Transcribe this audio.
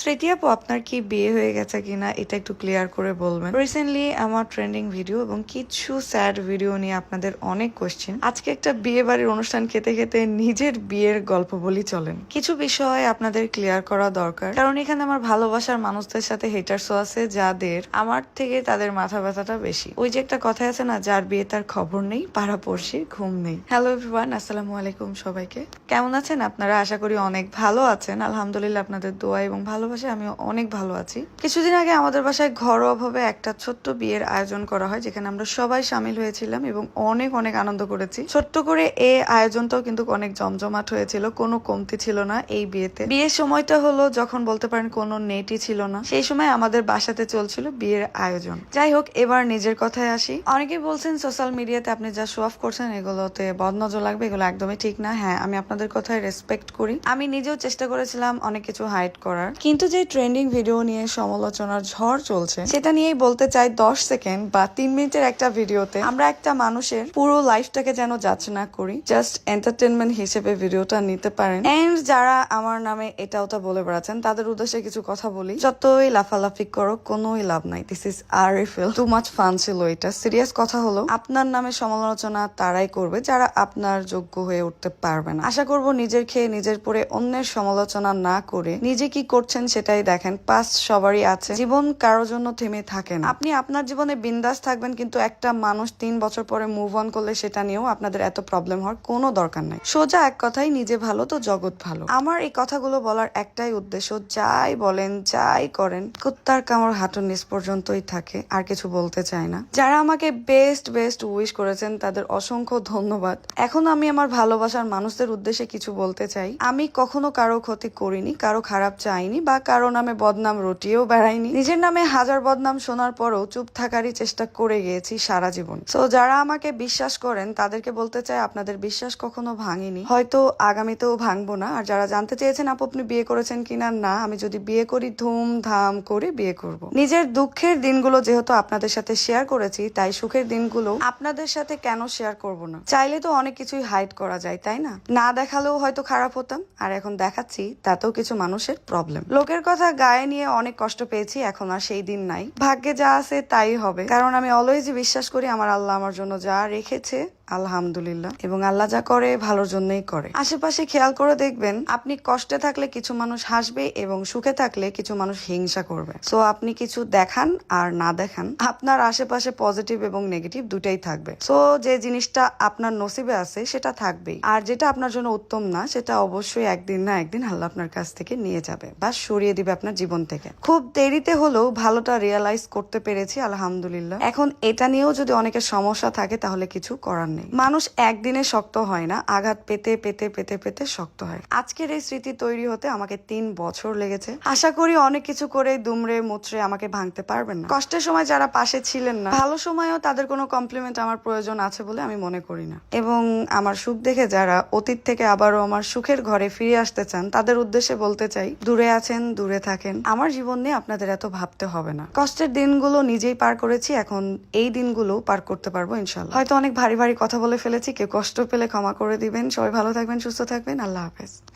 স্মৃতি আপু, আপনার কি বিয়ে হয়ে গেছে কিনা এটা একটু ক্লিয়ার করে বলবেন। রিসেন্টলি আমার ট্রেন্ডিং ভিডিও এবং কিছু স্যাড ভিডিও নিয়ে আপনাদের অনেক কোশ্চেন আজকে একটা বিয়ে বাড়ির অনুষ্ঠান খেতে খেতে নিজের বিয়ের গল্প বলি চলেন। কিছু বিষয় আপনাদের ক্লিয়ার করা দরকার। কারণ এখানে আমার ভালোবাসার মানুষদের সাথে হেটারসও আছে যাদের আমার থেকে তাদের মাথা ব্যথাটা বেশি। ওই যে একটা কথা আছে না, যার বিয়ে তার খবর নেই, পাড়া পড়শির ঘুম নেই। হ্যালো এভরিওয়ান আসসালামু আলাইকুম সবাইকে। কেমন আছেন আপনারা? আশা করি অনেক ভালো আছেন। আলহামদুলিল্লাহ আপনাদের দোয়া এবং ভালোবাসে আমি অনেক ভালো আছি। কিছুদিন আগে আমাদের বাসায় ঘরোয়াভাবে একটা ছোট্ট বিয়ের আয়োজন করা হয়, যেখানে আমরা সবাই সামিল হয়েছিলাম এবং অনেক অনেক আনন্দ করেছি। ছোট্ট করে এই আয়োজনটাও কিন্তু অনেক জমজমাট হয়েছিল, কোনো কমতি ছিল না এই বিয়েতে। বিয়ের সময়টা হলো যখন বলতে পারেন কোনো নেটই ছিল না, সেই সময় আমাদের বাসাতে চলছিল বিয়ের আয়োজন। যাই হোক, এবার নিজের কথায় আসি। অনেকেই বলছেন, সোশ্যাল মিডিয়াতে আপনি যা শো অফ করছেন, এগুলোতে বদনজর লাগবে, এগুলো একদমই ঠিক না। হ্যাঁ আমি আপনাদের কথায় রেসপেক্ট করি। আমি নিজেও চেষ্টা করেছিলাম অনেক কিছু হাইড করার। কিন্তু যে ট্রেন্ডিং ভিডিও নিয়ে সমালোচনার ঝড় চলছে, সেটা নিয়েই বলতে চাই দশ সেকেন্ড বা তিন মিনিটের একটা ভিডিওতে আমরা একটা মানুষের পুরো লাইফটাকে যেন যাচ না করি জাস্ট এন্টারটেনমেন্ট হিসেবে ভিডিওটা নিতে পারেন। এন্ড যারা আমার নামে এটা ওটা বলে বেড়াচ্ছেন, তাদের উদ্দেশ্যে কিছু কথা বলি। যতই লাফালাফি করো কোনোই লাভ নাই। দিস ইজ আর ফিল টু মাচ ফান ছিল এটা। সিরিয়াস কথা হলো, আপনার নামে সমালোচনা তারাই করবে, যারা আপনার যোগ্য হয়ে উঠতে পারবে না। আশা করব নিজের খেয়ে নিজের পরে অন্যের সমালোচনা না করে নিজে কি করছেন সেটাই দেখেন। পাস সবারই আছে। জীবন কারোর জন্য থেমে থাকে না। আপনি আপনার জীবনে বিন্দাস থাকবেন, কিন্তু একটা মানুষ তিন বছর পরে মুভ অন করলে সেটা নিয়েও আপনাদের এত প্রবলেম হওয়ার কোনো দরকার নাই। সোজা এক কথাই নিজে ভালো তো জগৎ ভালো। আমার এই কথাগুলো বলার একটাই উদ্দেশ্য, যাই বলেন, যাই করেন, কুত্তার কামড় হাঁটুর নিচ পর্যন্তই থাকে, আর কিছু বলতে চাই না। যারা আমাকে বেস্ট বেস্ট উইশ করেছেন, তাদের অসংখ্য ধন্যবাদ। এখন আমি আমার ভালোবাসার মানুষদের উদ্দেশ্যে কিছু বলতে চাই। আমি কখনো কারও ক্ষতি করিনি, কারও খারাপ চাইনি, বা কারও নামে বদনাম রটিয়েও বেড়াইনি নিজের নামে হাজার বদনাম শোনার পরও চুপ থাকারই চেষ্টা করে গিয়েছি সারা জীবন। তো যারা আমাকে বিশ্বাস করেন, তাদেরকে বলতে চাই আপনাদের বিশ্বাস কখনো ভাঙিনি। হয়তো আগামীতেও ভাঙবো না। আর যারা জানতে চেয়েছেন, আপু, আপনি বিয়ে করেছেন কিনা না? আমি যদি বিয়ে করি, ধুমধাম করে বিয়ে করব। নিজের দুঃখের দিনগুলো যেহেতু আপনাদের সাথে শেয়ার করেছি, তাই সুখের দিনগুলো আপনাদের সাথে কেন শেয়ার করব না? চাইলে তো অনেক কিছুই হাইড করা যায়, তাই না? না দেখালেও হয়তো খারাপ হতাম। আর এখন দেখাচ্ছি, তাতেও কিছু মানুষের প্রবলেম লোকের কথা গায়ে নিয়ে অনেক কষ্ট পেয়েছি, এখন আর সেই দিন নাই। ভাগ্যে যা আছে তাই হবে। কারণ আমি অলওয়েজই বিশ্বাস করি আমার আল্লাহ আমার জন্য যা রেখেছে আলহামদুলিল্লাহ। এবং আল্লাহ যা করে, ভালোর জন্যই করে। আশেপাশে খেয়াল করে দেখবেন, আপনি কষ্টে থাকলে কিছু মানুষ হাসবে এবং সুখে থাকলে কিছু মানুষ হিংসা করবে। সো আপনি কিছু দেখান আর না দেখান, আপনার আশেপাশে পজিটিভ এবং নেগেটিভ দুটাই থাকবে। সো যে জিনিসটা আপনার নসিবে আছে, সেটা থাকবেই। আর যেটা আপনার জন্য উত্তম না, সেটা অবশ্যই একদিন না একদিন আল্লাহ আপনার কাছ থেকে নিয়ে যাবে বা সরিয়ে দিবে আপনার জীবন থেকে। খুব দেরিতে হলেও ভালোটা রিয়েলাইজ করতে পেরেছি, আলহামদুলিল্লাহ। এখন এটা নিয়েও যদি অনেকের সমস্যা থাকে, তাহলে কিছু করার নেই। মানুষ একদিনে শক্ত হয় না, আঘাত পেতে পেতে পেতে পেতে শক্ত হয়। আজকের এই স্মৃতি তৈরি হতে আমাকে তিন বছর লেগেছে। আশা করি অনেক কিছু করে দুমড়ে মুচড়ে আমাকে ভাঙতে পারবেন না। কষ্টের সময় যারা পাশে ছিলেন না, ভালো সময়েও তাদের কোনো কমপ্লিমেন্ট আমার প্রয়োজন আছে বলে আমি মনে করি না। এবং আমার সুখ দেখে যারা অতীত থেকে আবারও আমার সুখের ঘরে ফিরে আসতে চান, তাদের উদ্দেশ্যে বলতে চাই, দূরে আছেন, দূরে থাকেন। আমার জীবন নিয়ে আপনাদের এত ভাবতে হবে না। কষ্টের দিনগুলো নিজেই পার করেছি, এখন এই দিনগুলো পার করতে পারব ইনশাল্লাহ হয়তো অনেক ভারী ভারী কথা বলে ফেলেছি, কেউ কষ্ট পেলে ক্ষমা করে দিবেন। সবাই ভালো থাকবেন, সুস্থ থাকবেন। আল্লাহ হাফেজ।